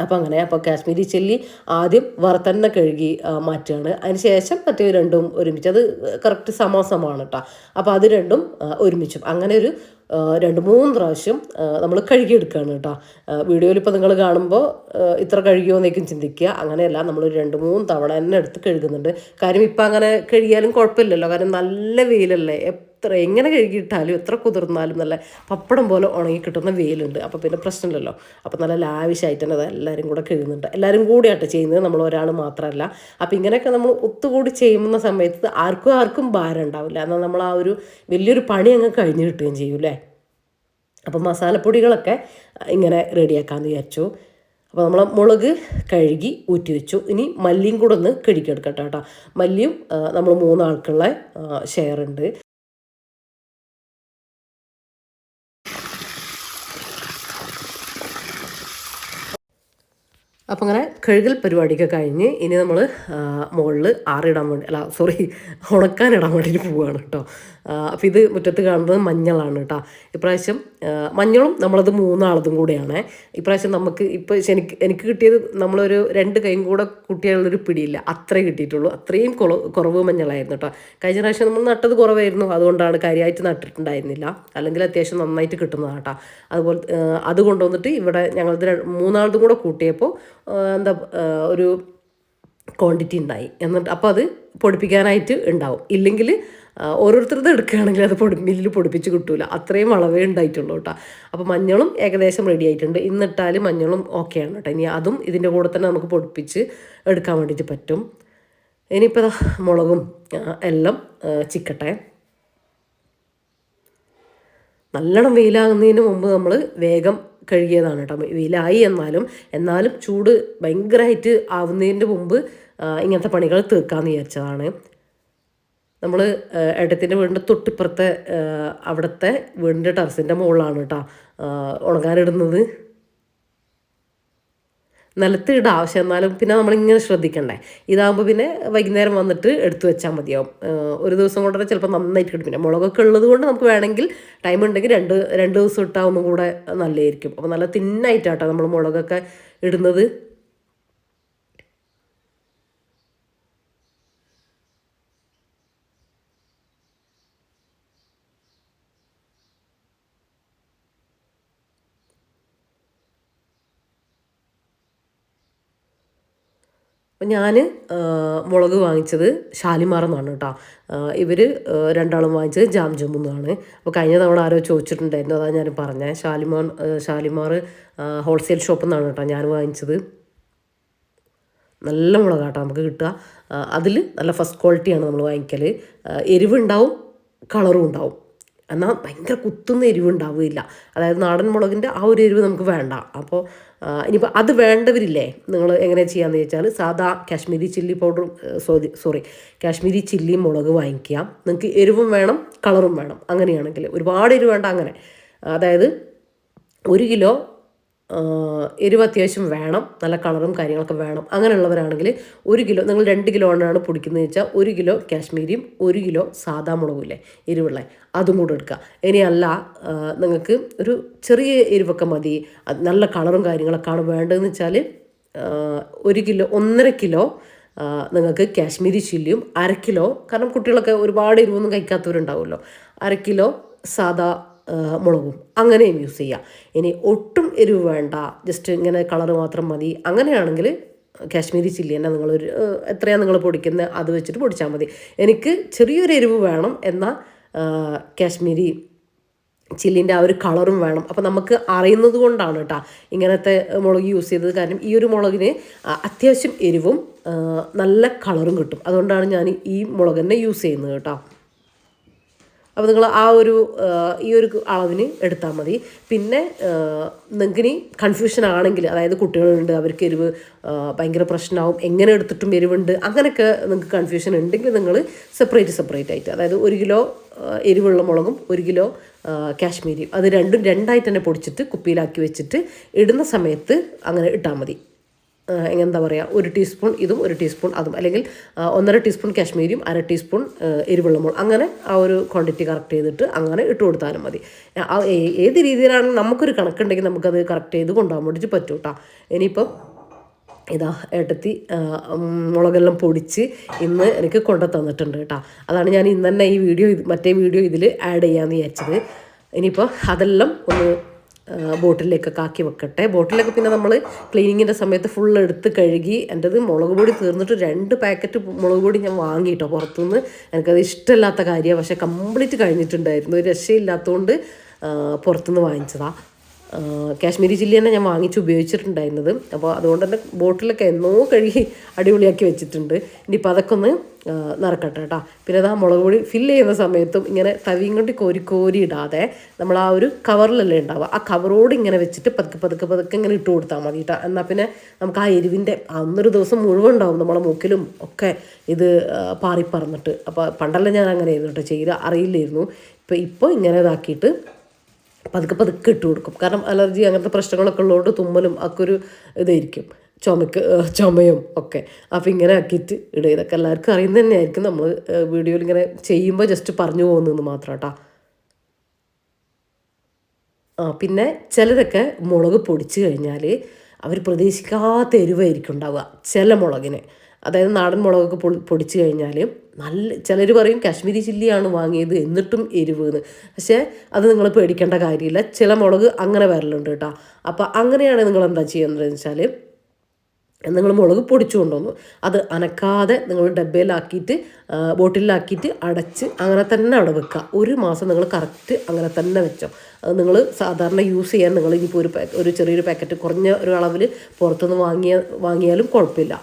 അപ്പോൾ അങ്ങനെ അപ്പോൾ കാശ്മീരി ചില്ലി ആദ്യം വറുത്തന്നെ കഴുകി മാറ്റുകയാണ്. അതിന് ശേഷം മറ്റേ രണ്ടും ഒരുമിച്ച്. അത് കറക്റ്റ് സമാസമാണ് കേട്ടോ. അപ്പോൾ അത് രണ്ടും ഒരുമിച്ചും. അങ്ങനെ ഒരു രണ്ട് മൂന്ന് പ്രാവശ്യം നമ്മൾ കഴുകിയെടുക്കുകയാണ് കേട്ടോ. വീഡിയോയിൽ ഇപ്പോൾ നിങ്ങൾ കാണുമ്പോൾ ഇത്ര കഴുകിയോ എന്നേക്കും ചിന്തിക്കുക. അങ്ങനെയല്ല നമ്മൾ രണ്ട് മൂന്ന് തവണ തന്നെ എടുത്ത് കഴുകുന്നുണ്ട്. കാര്യം ഇപ്പം അങ്ങനെ കഴുകിയാലും കുഴപ്പമില്ലല്ലോ. കാരണം നല്ല വെയിലല്ലേ. എത്ര എങ്ങനെ കഴുകിയിട്ടാലും എത്ര കുതിർന്നാലും നല്ല പപ്പടം പോലെ ഉണങ്ങി കിട്ടുന്ന വെയിലുണ്ട്. അപ്പോൾ പിന്നെ പ്രശ്നമില്ലല്ലോ. അപ്പോൾ നല്ല ലാവിഷായിട്ട് തന്നെ അത് എല്ലാവരും കൂടെ കഴുകുന്നുണ്ട്. എല്ലാവരും കൂടിയായിട്ട് ചെയ്യുന്നത്. നമ്മൾ ഒരാൾ മാത്രമല്ല. അപ്പോൾ ഇങ്ങനെയൊക്കെ നമ്മൾ ഒത്തുകൂടി ചെയ്യുന്ന സമയത്ത് ആർക്കും ആർക്കും ഭാരം ഉണ്ടാവില്ല. എന്നാൽ നമ്മൾ ആ ഒരു വലിയൊരു പണി അങ്ങ് കഴിഞ്ഞ് കിട്ടുകയും ചെയ്യും അല്ലേ? അപ്പോൾ മസാലപ്പൊടികളൊക്കെ ഇങ്ങനെ റെഡിയാക്കാമെന്ന് വിചാരിച്ചു. അപ്പോൾ നമ്മൾ മുളക് കഴുകി ഊറ്റി വെച്ചു. ഇനി മല്ലിയും കൂടെ ഒന്ന് കഴുകിയെടുക്കട്ടെ കേട്ടോ. മല്ലിയും നമ്മൾ മൂന്നാൾക്കുള്ള ഷെയർ ഉണ്ട്. അപ്പോൾ അങ്ങനെ കഴുകൽ പരിപാടിയൊക്കെ കഴിഞ്ഞ് ഇനി നമ്മൾ മുകളിൽ ആറിടാൻ വേണ്ടി അല്ല സോറി ഉണക്കാനിടാൻ വേണ്ടിയിട്ട് പോവുകയാണ് കേട്ടോ അപ്പോൾ ഇത് മുറ്റത്ത് കാണുന്നത് മഞ്ഞളാണ് കേട്ടോ ഇപ്രാവശ്യം മഞ്ഞളും നമ്മളത് മൂന്നാളതും കൂടെയാണ്. ഇപ്രാവശ്യം നമുക്ക് ഇപ്പോൾ എനിക്ക് എനിക്ക് കിട്ടിയത് നമ്മളൊരു രണ്ട് കൈയും കൂടെ കുട്ടികളുള്ളൊരു പിടിയില്ല. അത്രേ കിട്ടിയിട്ടുള്ളൂ. അത്രയും കുറവ് മഞ്ഞളായിരുന്നു കേട്ടോ കഴിഞ്ഞ പ്രാവശ്യം നമ്മൾ നട്ടത് കുറവായിരുന്നു. അതുകൊണ്ടാണ് കാര്യമായിട്ട് നട്ടിട്ടുണ്ടായിരുന്നില്ല. അല്ലെങ്കിൽ അത്യാവശ്യം നന്നായിട്ട് കിട്ടുന്നതാണ് കേട്ടോ അതുപോലെ അത് കൊണ്ടുവന്നിട്ട് ഇവിടെ ഞങ്ങളത് മൂന്നാളതും കൂടെ കൂട്ടിയപ്പോൾ എന്താ ഒരു ക്വാണ്ടിറ്റി ഉണ്ടായി. എന്നിട്ട് അപ്പോൾ അത് പൊടിപ്പിക്കാനായിട്ട് ഉണ്ടാവും. ഇല്ലെങ്കിൽ ഓരോരുത്തരുടെ എടുക്കുകയാണെങ്കിൽ അത് പൊടി മില്ലിൽ പൊടിപ്പിച്ച് കിട്ടൂല. അത്രയും വളവേ ഉണ്ടായിട്ടുള്ളൂ കേട്ടോ. അപ്പോൾ മഞ്ഞളും ഏകദേശം റെഡി ആയിട്ടുണ്ട്. ഇന്നിട്ടാൽ മഞ്ഞളും ഓക്കെയാണ് കേട്ടോ. ഇനി അതും ഇതിന്റെ കൂടെ തന്നെ നമുക്ക് പൊടിപ്പിച്ച് എടുക്കാൻ വേണ്ടിയിട്ട് പറ്റും. ഇനിയിപ്പോൾ മുളകും എല്ലാം ചിക്കട്ടെ. നല്ലോണം വെയിലാകുന്നതിന് മുമ്പ് നമ്മൾ വേഗം കഴുകിയതാണ് കേട്ടോ. വെയിലായി എന്നാലും എന്നാലും ചൂട് ഭയങ്കരമായിട്ട് ആവുന്നതിന്റെ മുമ്പ് ഇങ്ങനത്തെ പണികൾ തീർക്കാമെന്ന് വിചാരിച്ചതാണ്. നമ്മൾ ഏട്ടത്തിന്റെ വീടിന്റെ തൊട്ടിപ്പുറത്തെ അവിടുത്തെ വീടിന്റെ ടെറസിന്റെ മുകളിലാണ് കേട്ടോ ഉണങ്ങാനിടുന്നത്. നിലത്ത് ഇടാം ആവശ്യം എന്നാലും പിന്നെ നമ്മളിങ്ങനെ ശ്രദ്ധിക്കണ്ടേ. ഇതാകുമ്പോൾ പിന്നെ വൈകുന്നേരം വന്നിട്ട് എടുത്തു വെച്ചാൽ മതിയാവും. ഒരു ദിവസം കൊണ്ടുതന്നെ ചിലപ്പോൾ നന്നായിട്ട് കിട്ടും. പിന്നെ മുളകൊക്കെ ഉള്ളത് കൊണ്ട് നമുക്ക് വേണമെങ്കിൽ ടൈം ഉണ്ടെങ്കിൽ രണ്ട് രണ്ട് ദിവസം ഇട്ടാൽ ഒന്നും കൂടെ നല്ലതായിരിക്കും. അപ്പോൾ നല്ല തിന്നായിട്ടാട്ടോ നമ്മൾ മുളകൊക്കെ ഇടുന്നത്. അപ്പം ഞാൻ മുളക് വാങ്ങിച്ചത് ഷാലിമാർ എന്നാണ് കേട്ടോ. ഇവർ രണ്ടാളും വാങ്ങിച്ചത് ജാം ജമ്മുന്നാണ് അപ്പോൾ കഴിഞ്ഞ തവണ ആരോ ചോദിച്ചിട്ടുണ്ടായിരുന്നു അതാണ് ഞാൻ പറഞ്ഞത് ഷാലിമാർ ഷാലിമാർ ഹോൾസെയിൽ ഷോപ്പിൽ നിന്നാണ് കേട്ടോ ഞാൻ വാങ്ങിച്ചത്. നല്ല മുളക് കേട്ടോ നമുക്ക് കിട്ടുക. അതിൽ നല്ല ഫസ്റ്റ് ക്വാളിറ്റിയാണ് നമ്മൾ വാങ്ങിക്കൽ എരിവുണ്ടാവും കളറും ഉണ്ടാവും. എന്നാൽ ഭയങ്കര കുത്തുന്ന എരിവ് ഉണ്ടാവുകയില്ല അതായത് നാടൻ മുളകിന്റെ ആ ഒരു എരിവ് നമുക്ക് വേണ്ട. അപ്പോൾ ഇനിയിപ്പോൾ അത് വേണ്ടവരില്ലേ? നിങ്ങൾ എങ്ങനെ ചെയ്യാമെന്ന് ചോദിച്ചാൽ സാധാ കാശ്മീരി ചില്ലി പൗഡറും സോറി സോറി കാശ്മീരി ചില്ലി മുളക് വാങ്ങിക്കുക. നിങ്ങൾക്ക് എരിവും വേണം കളറും വേണം. അങ്ങനെയാണെങ്കിൽ ഒരുപാട് എരിവ് വേണ്ട അങ്ങനെ. അതായത് ഒരു കിലോ എരിവ് അത്യാവശ്യം വേണം. നല്ല കളറും കാര്യങ്ങളൊക്കെ വേണം. അങ്ങനെയുള്ളവരാണെങ്കിൽ ഒരു കിലോ നിങ്ങൾ രണ്ട് കിലോ ആണ് പൊടിക്കുന്നത് വെച്ചാൽ ഒരു കിലോ കാശ്മീരിയും ഒരു കിലോ സാധാ മുളകുമില്ലേ എരിവുള്ള അതും കൂടെ എടുക്കുക. ഇനിയല്ല നിങ്ങൾക്ക് ഒരു ചെറിയ എരിവൊക്കെ മതി. നല്ല കളറും കാര്യങ്ങളൊക്കെയാണ് വേണ്ടതെന്ന് വെച്ചാൽ ഒരു കിലോ ഒന്നര കിലോ നിങ്ങൾക്ക് കാശ്മീരി ചില്ലിയും അര കിലോ കാരണം കുട്ടികളൊക്കെ ഒരുപാട് എരിവൊന്നും കഴിക്കാത്തവരുണ്ടാവുമല്ലോ. അര കിലോ ആ, മുളകും. അങ്ങനെയും യൂസ് ചെയ്യാം. ഇനി ഒട്ടും എരിവ് വേണ്ട. ജസ്റ്റ് ഇങ്ങനെ കളർ മാത്രം മതി. അങ്ങനെയാണെങ്കിൽ കാശ്മീരി ചില്ലി തന്നെ നിങ്ങളൊരു എത്രയാണ് നിങ്ങൾ പൊടിക്കുന്നത് അത് വെച്ചിട്ട് പൊടിച്ചാൽ മതി. എനിക്ക് ചെറിയൊരു എരിവ് വേണം എന്നാൽ കാശ്മീരി ചില്ലിന്റെ ആ ഒരു കളറും വേണം. അപ്പോൾ നമുക്ക് അറിയുന്നത് കൊണ്ടാണ് കേട്ടോ ഇങ്ങനത്തെ മുളക് യൂസ് ചെയ്തത്. കാരണം ഈ ഒരു മുളകിന് അത്യാവശ്യം എരിവും നല്ല കളറും കിട്ടും. അതുകൊണ്ടാണ് ഞാൻ ഈ മുളക് തന്നെ യൂസ് ചെയ്യുന്നത് കേട്ടോ അപ്പോൾ നിങ്ങൾ ആ ഒരു ഈ ഒരു അളവിന് എടുത്താൽ മതി. പിന്നെ നിങ്ങൾക്ക് ഇനി കൺഫ്യൂഷൻ ആണെങ്കിൽ അതായത് കുട്ടികളുണ്ട് അവർക്ക് എരിവ് ഭയങ്കര പ്രശ്നമാവും എങ്ങനെ എടുത്തിട്ടും എരിവുണ്ട് അങ്ങനെയൊക്കെ നിങ്ങൾക്ക് കൺഫ്യൂഷൻ ഉണ്ടെങ്കിൽ നിങ്ങൾ സെപ്പറേറ്റ് സെപ്പറേറ്റ് ആയിട്ട് അതായത് ഒരു കിലോ എരിവുള്ള മുളകും ഒരു കിലോ കാശ്മീരിയും അത് രണ്ടും രണ്ടായിട്ട് തന്നെ പൊടിച്ചിട്ട് കുപ്പിയിലാക്കി വെച്ചിട്ട് ഇടുന്ന സമയത്ത് അങ്ങനെ ഇട്ടാൽ മതി. എന്താ പറയുക ഒരു ടീസ്പൂൺ ഇതും ഒരു ടീസ്പൂൺ അതും. അല്ലെങ്കിൽ ഒന്നര ടീസ്പൂൺ കാശ്മീരിയും അര ടീസ്പൂൺ എരിവെള്ളമോൾ അങ്ങനെ ആ ഒരു ക്വാണ്ടിറ്റി കറക്റ്റ് ചെയ്തിട്ട് അങ്ങനെ ഇട്ട് കൊടുത്താലും മതി. ഏത് രീതിയിലാണ് നമുക്കൊരു കണക്കുണ്ടെങ്കിൽ നമുക്കത് കറക്റ്റ് ചെയ്ത് കൊണ്ടുപോകാൻ വേണ്ടിയിട്ട് പറ്റും കേട്ടോ ഇനിയിപ്പം ഇതാ ഏട്ടത്തി മുളകെല്ലാം പൊടിച്ച് ഇന്ന് എനിക്ക് കൊണ്ടു തന്നിട്ടുണ്ട് കേട്ടോ അതാണ് ഞാൻ ഇന്ന് തന്നെ ഈ വീഡിയോ മറ്റേ വീഡിയോ ഇതിൽ ആഡ് ചെയ്യാമെന്ന് വിചാരിച്ചത്. ഇനിയിപ്പോൾ അതെല്ലാം ഒന്ന് ബോട്ടിലേക്കൊക്കെ ആക്കി വെക്കട്ടെ. ബോട്ടിലൊക്കെ പിന്നെ നമ്മൾ ക്ലീനിങ്ങിന്റെ സമയത്ത് ഫുൾ എടുത്ത് കഴുകി എന്റെത് മുളക് പൊടി തീർന്നിട്ട് രണ്ട് പാക്കറ്റ് മുളക് പൊടി ഞാൻ വാങ്ങിയിട്ടോ പുറത്തുനിന്ന്. എനിക്കത് ഇഷ്ടമില്ലാത്ത കാര്യമാണ്. പക്ഷേ കംപ്ലീറ്റ് കഴിഞ്ഞിട്ടുണ്ടായിരുന്നു. ഒരു രക്ഷയില്ലാത്തതുകൊണ്ട് പുറത്തുനിന്ന് വാങ്ങിച്ചതാണ് കാശ്മീരി ചില്ലി തന്നെ ഞാൻ വാങ്ങിച്ച് ഉപയോഗിച്ചിട്ടുണ്ടായിരുന്നത്. അപ്പോൾ അതുകൊണ്ട് തന്നെ ബോട്ടിലൊക്കെ എന്നോ കഴുകി അടിപൊളിയാക്കി വെച്ചിട്ടുണ്ട്. ഇനിയിപ്പോൾ അതൊക്കെ ഒന്ന് നിറക്കട്ടെ കേട്ടോ. പിന്നെ അത് ആ മുളക് പൊടി ഫില്ല് ചെയ്യുന്ന സമയത്തും ഇങ്ങനെ തവിയും കൊണ്ട് കോരി കോരി ഇടാതെ നമ്മൾ ആ ഒരു കവറിലല്ലേ ഉണ്ടാവുക. ആ കവറോട് ഇങ്ങനെ വെച്ചിട്ട് പതുക്കെ പതുക്കെ പതുക്കെ ഇങ്ങനെ ഇട്ട് കൊടുത്താൽ മതി കേട്ടോ. എന്നാൽ പിന്നെ നമുക്ക് ആ എരിവിന്റെ അന്നൊരു ദിവസം മുഴുവൻ ഉണ്ടാവും നമ്മളെ മൂക്കിലും ഒക്കെ ഇത് പാറിപ്പറന്നിട്ട്. പാറി പറന്നിട്ട് അപ്പോൾ പണ്ടല്ല ഞാൻ അങ്ങനെ ആയിരുന്നു കേട്ടോ ചെയ്ത് അറിയില്ലായിരുന്നു. ഇപ്പോൾ ഇപ്പോൾ ഇങ്ങനെ ഇതാക്കിയിട്ട് പതുക്കെ പതുക്കെ ഇട്ട് കൊടുക്കും. കാരണം അലർജി അങ്ങനത്തെ പ്രശ്നങ്ങളൊക്കെ ഉള്ളതുകൊണ്ട് തുമ്മലും ഒക്കെ ഒരു ഇതായിരിക്കും. ചുമക്ക് ചുമയും ഒക്കെ. അപ്പോൾ ഇങ്ങനെ ആക്കിയിട്ട് ഇടുക ഇതൊക്കെ എല്ലാവർക്കും അറിയുന്നത് തന്നെയായിരിക്കും. നമ്മൾ വീഡിയോയിൽ ഇങ്ങനെ ചെയ്യുമ്പോൾ ജസ്റ്റ് പറഞ്ഞു പോകുന്നതെന്ന് മാത്രം കേട്ടോ. ആ പിന്നെ ചിലതൊക്കെ മുളക് പൊടിച്ച് കഴിഞ്ഞാൽ അവർ പ്രതീക്ഷിക്കാത്ത എരിവായിരിക്കും ഉണ്ടാവുക. ചില മുളകിന്. അതായത് നാടൻ മുളകൊക്കെ പൊടി പൊടിച്ച് കഴിഞ്ഞാൽ നല്ല ചിലർ പറയും കാശ്മീരി ചില്ലിയാണ് വാങ്ങിയത് എന്നിട്ടും എരിവ് എന്ന് പക്ഷേ അത് നിങ്ങൾ പേടിക്കേണ്ട കാര്യമില്ല. ചില മുളക് അങ്ങനെ വരലുണ്ട് കേട്ടോ. അപ്പോൾ അങ്ങനെയാണ് നിങ്ങൾ എന്താ ചെയ്യുന്നതെന്ന് വെച്ചാൽ നിങ്ങൾ മുളക് പൊടിച്ചു കൊണ്ടുവന്നു. അത് അനക്കാതെ നിങ്ങൾ ഡബ്ബയിലാക്കിയിട്ട് ആ, ബോട്ടിലാക്കിയിട്ട് അടച്ച് അങ്ങനെ തന്നെ അവിടെ വെക്കുക. ഒരു മാസം നിങ്ങൾ കറക്റ്റ് അങ്ങനെ തന്നെ വെച്ചോ. അത് നിങ്ങൾ സാധാരണ യൂസ് ചെയ്യാൻ നിങ്ങൾ ഇനിയിപ്പോൾ ഒരു ഒരു ചെറിയൊരു പാക്കറ്റ് കുറഞ്ഞ ഒരു അളവിൽ പുറത്തുനിന്ന് വാങ്ങിയ വാങ്ങിയാലും കുഴപ്പമില്ല.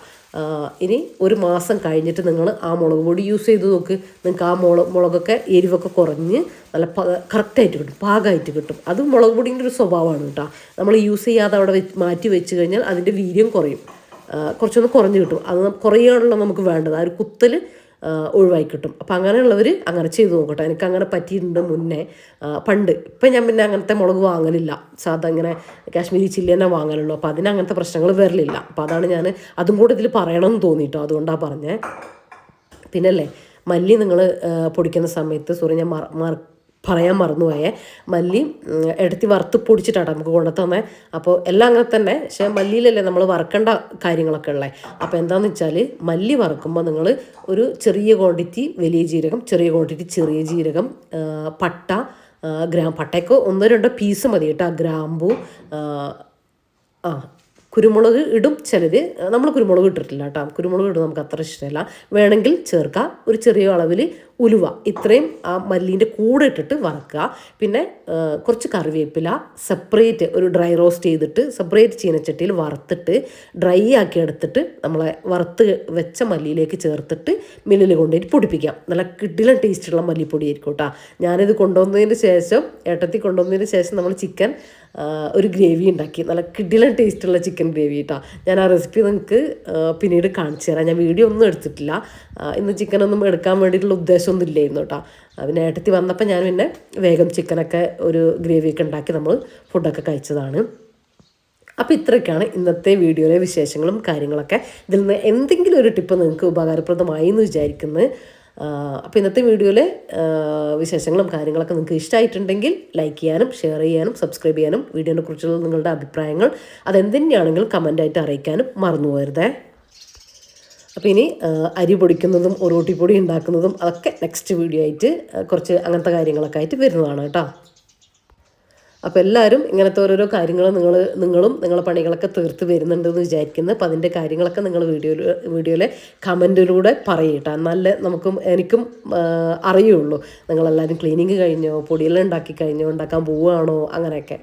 ഇനി ഒരു മാസം കഴിഞ്ഞിട്ട് നിങ്ങൾ ആ മുളക് പൊടി യൂസ് ചെയ്ത് നോക്ക്. നിങ്ങൾക്ക് ആ മുളക് മുളകൊക്കെ എരിവൊക്കെ കുറഞ്ഞ് നല്ല കറക്റ്റായിട്ട് കിട്ടും പാകമായിട്ട് കിട്ടും. അത് മുളക് പൊടിന്റെ ഒരു സ്വഭാവമാണ് കേട്ടോ. നമ്മൾ യൂസ് ചെയ്യാതെ അവിടെ മാറ്റി വെച്ച് കഴിഞ്ഞാൽ അതിന്റെ വീര്യം കുറയും. കുറച്ചൊന്ന് കുറഞ്ഞ് കിട്ടും. അത് കുറയുകയാണല്ലോ നമുക്ക് വേണ്ടത്. ആ ഒരു കുത്തൽ ഒഴിവായി കിട്ടും അപ്പം അങ്ങനെയുള്ളവർ അങ്ങനെ ചെയ്തു നോക്കട്ടെ. എനിക്ക് അങ്ങനെ പറ്റിയിട്ടുണ്ട് മുന്നേ. പണ്ട്. ഇപ്പം ഞാൻ പിന്നെ അങ്ങനത്തെ മുളക് വാങ്ങലില്ല. സാധാ ഇങ്ങനെ കാശ്മീരി ചില്ലി തന്നെ വാങ്ങലുള്ളൂ. അപ്പോൾ അതിന് അങ്ങനത്തെ പ്രശ്നങ്ങൾ വരലില്ല. അപ്പോൾ അതാണ് ഞാൻ അതും കൂടെ ഇതിൽ പറയണമെന്ന് തോന്നിയിട്ടോ അതുകൊണ്ടാണ് പറഞ്ഞത് പിന്നല്ലേ മല്ലി നിങ്ങൾ പൊടിക്കുന്ന സമയത്ത് സോറി ഞാൻ മറ പറയാൻ മറന്നുപോയേ. മല്ലി എടുത്തി വറുത്ത് പൊടിച്ചിട്ടാണ് നമുക്ക് കൊണ്ടു തന്നെ. അപ്പോൾ എല്ലാം അങ്ങനെ തന്നെ. പക്ഷേ മല്ലിയിലല്ലേ നമ്മൾ വറക്കേണ്ട കാര്യങ്ങളൊക്കെ ഉള്ളത് അപ്പോൾ എന്താണെന്ന് വെച്ചാൽ മല്ലി വറുക്കുമ്പോൾ നിങ്ങൾ ഒരു ചെറിയ ക്വാണ്ടിറ്റി വലിയ ജീരകം ചെറിയ ക്വാണ്ടിറ്റി ചെറിയ ജീരകം പട്ട ഗ്രാം പട്ടയ്ക്ക് ഒന്നോ രണ്ടോ പീസ് മതി കേട്ടോ. ഗ്രാമ്പു ആ, കുരുമുളക് ഇടും. ചിലർ നമ്മൾ കുരുമുളക് ഇട്ടിട്ടില്ല കേട്ടോ. കുരുമുളക് ഇടും നമുക്ക് അത്ര ഇഷ്ടമല്ല. വേണമെങ്കിൽ ചേർക്കാം. ഒരു ചെറിയ അളവിൽ ഉലുവ. ഇത്രയും ആ മല്ലീന്റെ കൂടെ ഇട്ടിട്ട് വറക്കുക. പിന്നെ കുറച്ച് കറിവേപ്പില സെപ്പറേറ്റ് ഒരു ഡ്രൈ റോസ്റ്റ് ചെയ്തിട്ട് സെപ്പറേറ്റ് ചീനച്ചട്ടിയിൽ വറുത്തിട്ട് ഡ്രൈ ആക്കി എടുത്തിട്ട് നമ്മളെ വറുത്ത് വെച്ച മല്ലിയിലേക്ക് ചേർത്തിട്ട് മില്ലിൽ കൊണ്ടുപോയിട്ട് പൊടിപ്പിക്കാം. നല്ല കിഡിലും ടേസ്റ്റുള്ള മല്ലിപ്പൊടി ആയിരിക്കും കേട്ടോ. ഞാനിത് കൊണ്ടുവന്നതിന് ശേഷം ഏട്ടത്തി കൊണ്ടുവന്നതിന് ശേഷം നമ്മൾ ചിക്കൻ ഒരു ഗ്രേവി ഉണ്ടാക്കി. നല്ല കിഡിലും ടേസ്റ്റുള്ള ചിക്കൻ ഗ്രേവി കേട്ടോ ഞാൻ ആ റെസിപ്പി നിങ്ങൾക്ക് പിന്നീട് കാണിച്ചു തരാം. ഞാൻ വീഡിയോ ഒന്നും എടുത്തിട്ടില്ല. ഇന്ന് ചിക്കൻ ഒന്നും എടുക്കാൻ വേണ്ടിയിട്ടുള്ള ഉദ്ദേശമൊന്നും ഇല്ലായിരുന്നു കേട്ടോ. അതിന് ഏട്ടത്തി വന്നപ്പോൾ ഞാൻ പിന്നെ വേഗം ചിക്കനൊക്കെ ഒരു ഗ്രേവിയൊക്കെ ഉണ്ടാക്കി നമ്മൾ ഫുഡൊക്കെ കഴിച്ചതാണ്. അപ്പോൾ ഇത്രയൊക്കെയാണ് ഇന്നത്തെ വീഡിയോയിലെ വിശേഷങ്ങളും കാര്യങ്ങളൊക്കെ. ഇതിൽ നിന്ന് എന്തെങ്കിലും ഒരു ടിപ്പ് നിങ്ങൾക്ക് ഉപകാരപ്രദമായി എന്ന് വിചാരിക്കുന്നത് അപ്പോൾ ഇന്നത്തെ വീഡിയോയിലെ വിശേഷങ്ങളും കാര്യങ്ങളൊക്കെ നിങ്ങൾക്ക് ഇഷ്ടമായിട്ടുണ്ടെങ്കിൽ ലൈക്ക് ചെയ്യാനും ഷെയർ ചെയ്യാനും സബ്സ്ക്രൈബ് ചെയ്യാനും വീഡിയോനെ കുറിച്ചുള്ള നിങ്ങളുടെ അഭിപ്രായങ്ങൾ അതെന്തുതന്നെയാണെങ്കിലും കമന്റായിട്ട് അറിയിക്കാനും മറന്നു പോകരുതേ. അപ്പോൾ ഇനി അരി പൊടിക്കുന്നതും ഒറോട്ടിപ്പൊടി ഉണ്ടാക്കുന്നതും അതൊക്കെ നെക്സ്റ്റ് വീഡിയോ ആയിട്ട് കുറച്ച് അങ്ങനത്തെ കാര്യങ്ങളൊക്കെ ആയിട്ട് വരുന്നതാണ് കേട്ടോ. അപ്പോൾ എല്ലാവരും ഇങ്ങനത്തെ ഓരോരോ കാര്യങ്ങൾ നിങ്ങൾ നിങ്ങളും നിങ്ങളെ പണികളൊക്കെ തീർത്ത് വരുന്നുണ്ടെന്ന് വിചാരിക്കുന്നു. അപ്പോൾ അതിന്റെ കാര്യങ്ങളൊക്കെ നിങ്ങൾ വീഡിയോയിൽ വീഡിയോയിലെ കമന്റിലൂടെ പറയട്ടോ. നല്ല നമുക്കും എനിക്കും അറിയുള്ളൂ. നിങ്ങളെല്ലാവരും ക്ലീനിങ് കഴിഞ്ഞോ പൊടിയെല്ലാം ഉണ്ടാക്കി കഴിഞ്ഞോ ഉണ്ടാക്കാൻ പോവുകയാണോ അങ്ങനെയൊക്കെ.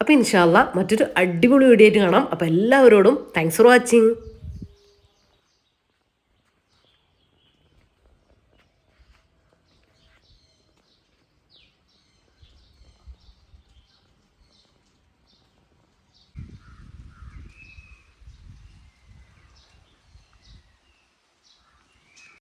അപ്പോൾ ഇൻഷാല്ല മറ്റൊരു അടിപൊളി വീഡിയോ ആയിട്ട് കാണാം. അപ്പോൾ എല്ലാവരോടും താങ്ക്സ് ഫോർ വാച്ചിങ്